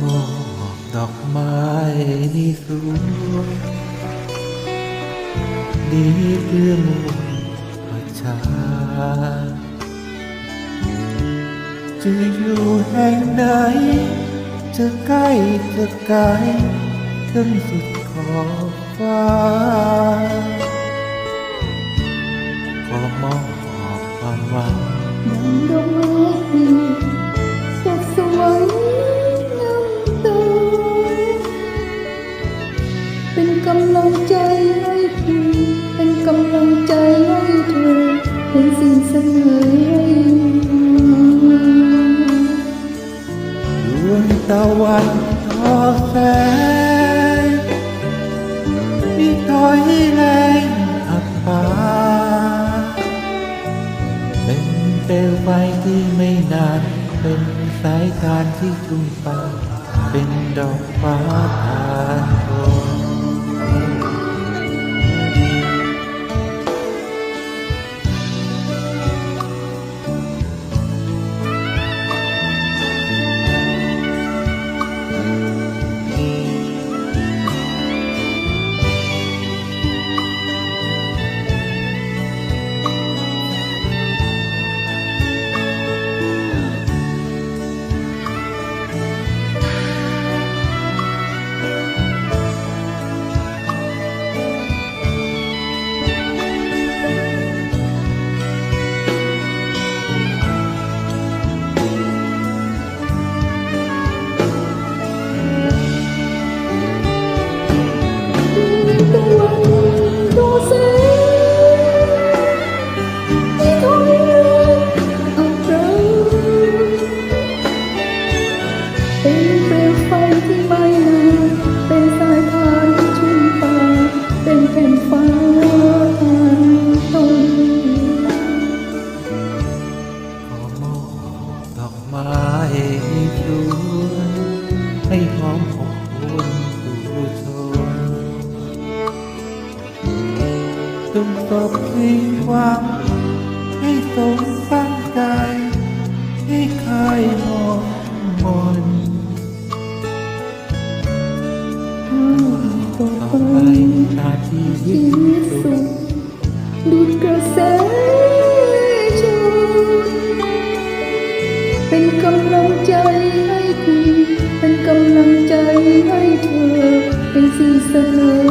มอบดอกไม้ที่สวยดีเพื่อมุงประชาจะอยู่แห่งไหน จะใกล้จะไกลจนสุดขอบฟ้าขอมอบความหวังดังดอกำลังใจให้คุณเป็นกำลังใจให้เธอเป็นสิ่งเสนอให้ดวงตะวันทอแสงที่ถอยแรงอับปาเป็นเปลวไฟที่ไม่นาน เป็นสายทานที่ชุ่มไปเป็นดอกฟ้าทานโเป็นเปลวไฟที่ไม่นานเป็นสายทานที่ชุ่มตาเป็นแผ่นฟ้าทางตรงขอมอบดอกไม้สวยให้หอมอบอุ่นสู่ชนจงสบสิ่งหวังให้สมตั้งใจให้คล ตาชีวิชีตสุสุขดุดกระแสชนเป็นกำลังใจให้คุณ เป็นกำลังใจให้เธอ เป็นสิ่งเสนอ